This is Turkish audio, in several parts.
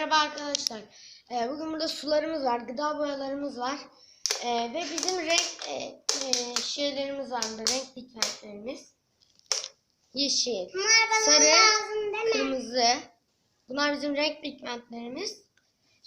Merhaba arkadaşlar. Ee, bugün burada sularımız var, gıda boyalarımız var. Ee, ve bizim renk e, e, şeylerimiz var burada, renk pigmentlerimiz. Yeşil, sarı, kırmızı. Bunlar bizim renk pigmentlerimiz.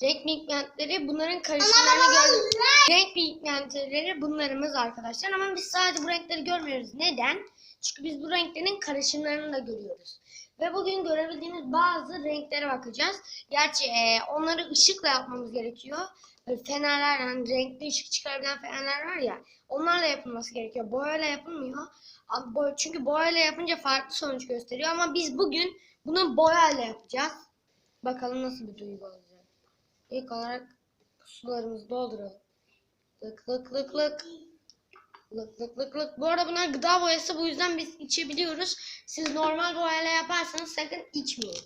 Renk pigmentleri bunların karışımlarını gör. Renk pigmentleri bunlarımız arkadaşlar ama biz sadece bu renkleri görmüyoruz. Neden? Çünkü biz bu renklerin karışımlarını da görüyoruz. Ve bugün görebildiğimiz bazı renklere bakacağız. Gerçi e, onları ışıkla yapmamız gerekiyor. Böyle fenerler yani renkli ışık çıkarabilen fenerler var ya. Onlarla yapılması gerekiyor. Boyayla yapılmıyor. Çünkü boyayla yapınca farklı sonuç gösteriyor. Ama biz bugün bunu boyayla yapacağız. Bakalım nasıl bir duygu olacak. İlk olarak sularımızı dolduralım. Lık lık lık lık. Lık lık lık lık. Bu arada bunlar gıda boyası bu yüzden biz içebiliyoruz. Siz normal boyayla yaparsanız sakın içmeyin.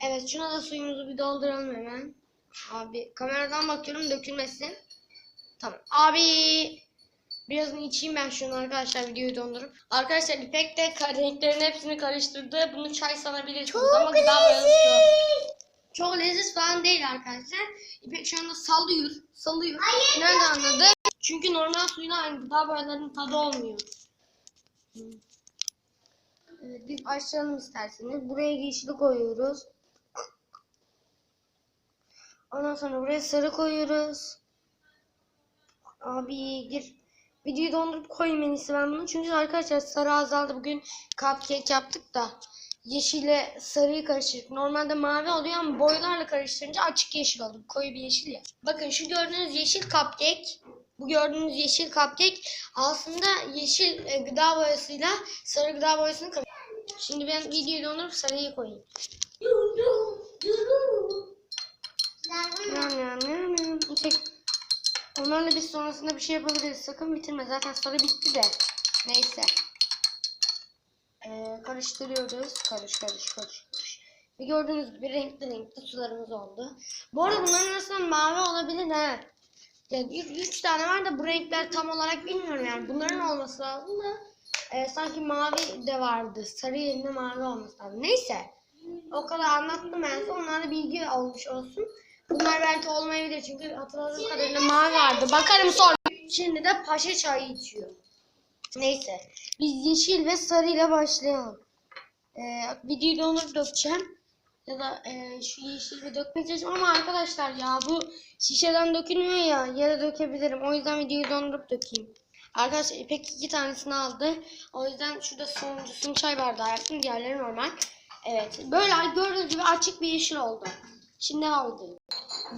Evet şuna da suyumuzu bir dolduralım hemen. Abi kameradan bakıyorum dökülmesin. Tamam. Abi birazını içeyim ben şunu arkadaşlar videoyu dondurup. Arkadaşlar İpek de renklerin hepsini karıştırdı. Bunu çay sanabilirsiniz ama gıda boyası su. Çok leziz falan değil arkadaşlar. İpek şu anda sallıyor. Sallıyor. Hayır, Nerede anladı? Çünkü normal suyun aynı gıda boyalarının tadı olmuyor. Evet, biz başlayalım isterseniz. Buraya yeşili koyuyoruz. Ondan sonra buraya sarı koyuyoruz. Abi gir. Videoyu dondurup koyayım en iyisi ben bunu. Çünkü arkadaşlar sarı azaldı. Bugün cupcake yaptık da. Yeşille sarıyı karıştırdık. Normalde mavi oluyor ama boylarla karıştırınca açık yeşil oldu. Koyu bir yeşil ya. Bakın şu gördüğünüz yeşil cupcake. Bu gördüğünüz yeşil cupcake aslında yeşil e, gıda boyasıyla sarı gıda boyasını karıştırdım. Şimdi ben videoyu dondurup sarıyı koyayım. Çek. Onlarla biz sonrasında bir şey yapabiliriz. Sakın bitirme. Zaten sarı bitti de. Neyse. Ee, karıştırıyoruz. Karış karış karış karış. Ve gördüğünüz gibi renkli renkli sularımız oldu. Bu arada bunların arasında mavi olabilir ha. Yani üç, üç tane var da bu renkler tam olarak bilmiyorum yani. Bunların olması lazım da e, sanki mavi de vardı. Sarı yerine mavi olması lazım. Neyse. O kadar anlattım ben size. Onlara bilgi olmuş olsun. Bunlar belki olmayabilir çünkü hatırladığım kadarıyla mavi vardı. Bakarım sonra. Şimdi de paşa çayı içiyor. Neyse. Biz yeşil ve sarı ile başlayalım. Ee, videoyu donup dökeceğim. Ya da e, şu yeşili dökmek çalışacağım ama arkadaşlar ya bu şişeden dökülmüyor ya yere dökebilirim. O yüzden videoyu dondurup dökeyim. Arkadaşlar İpek iki tanesini aldı. O yüzden şurada sonuncusunu çay bardağı yaptım. Diğerleri normal. Evet. Böyle gördüğünüz gibi açık bir yeşil oldu. Şimdi devam edelim.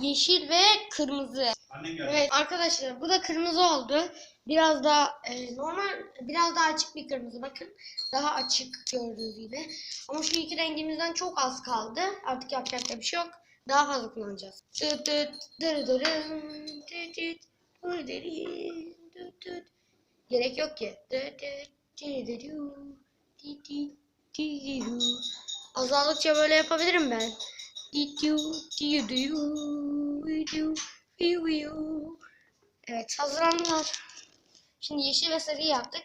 Yeşil ve kırmızı. Annen geldi. Evet arkadaşlar bu da kırmızı oldu. Biraz daha e, normal biraz daha açık bir kırmızı bakın. Daha açık gördüğünüz gibi. Ama şu iki rengimizden çok az kaldı. Artık yapacak da bir şey yok. Daha fazla kullanacağız. Tıt tıt dırı dırı, tıt tıt dırı dırı, tıt tıt. Gerek yok ki. Tıt tıt dırı dırı, tit tit dırı. Azaldıkça böyle yapabilirim ben. Didu, didu, didu, didu. Evet hazırlandılar. Şimdi yeşil ve sarıyı yaptık.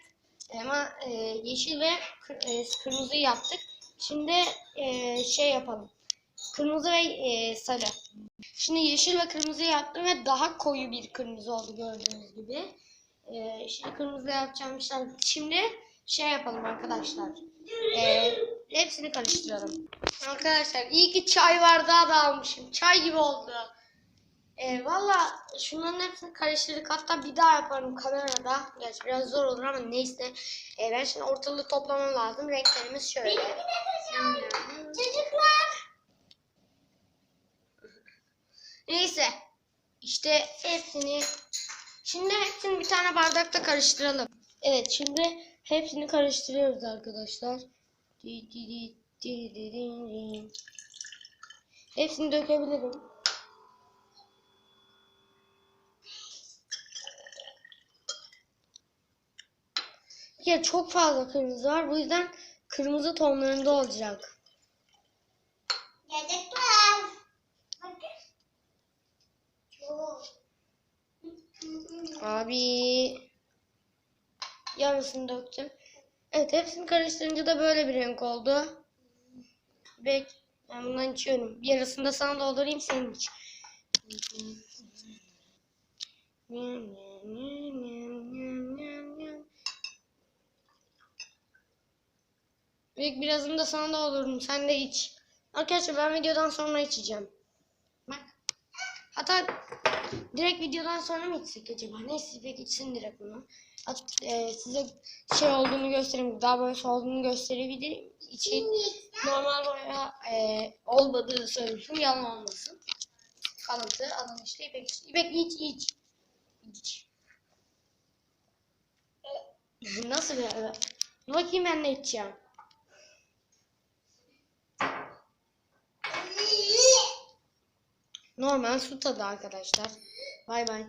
Ama e, yeşil ve kır- e, kırmızıyı yaptık. Şimdi e, şey yapalım. Kırmızı ve e, sarı. Şimdi yeşil ve kırmızı yaptım ve daha koyu bir kırmızı oldu gördüğünüz gibi. E, şimdi kırmızı yapacağım işler. Şimdi şey yapalım arkadaşlar. E, hepsini karıştıralım. Arkadaşlar iyi ki çay bardağı da almışım. Çay gibi oldu. E, Valla şunların hepsini karıştırdık. Hatta bir daha yaparım kamerada. Gerçi biraz zor olur ama neyse. E, ben şimdi ortalığı toplamam lazım. Renklerimiz şöyle. Çocuklar. Neyse. İşte hepsini şimdi hepsini bir tane bardakta karıştıralım. Evet şimdi hepsini karıştırıyoruz arkadaşlar. Hepsini dökebilirim. Ya çok fazla kırmızı var. Bu yüzden kırmızı tonlarında olacak. Bakın. Çok. Abi yarısını döktüm. Evet hepsini karıştırınca da böyle bir renk oldu. Bek Ben bundan içiyorum. Bir yarısını da sana doldurayım senin iç. Büyük birazını da sana doldururum. Sen de iç. Arkadaşlar ben videodan sonra içeceğim. Bak. Hatta direkt videodan sonra mı içsek acaba? Neyse pek içsin direkt bunu. At, e, size şey olduğunu göstereyim. Daha boyası olduğunu gösterebilirim için normal boya e, olmadığı söylemişim. Yalan olmasın. Kalıntı alın işte İpek. İpek iç iç. İç. Nasıl bir? Bakayım ben ne içeceğim. Normal su tadı arkadaşlar. Bay bay.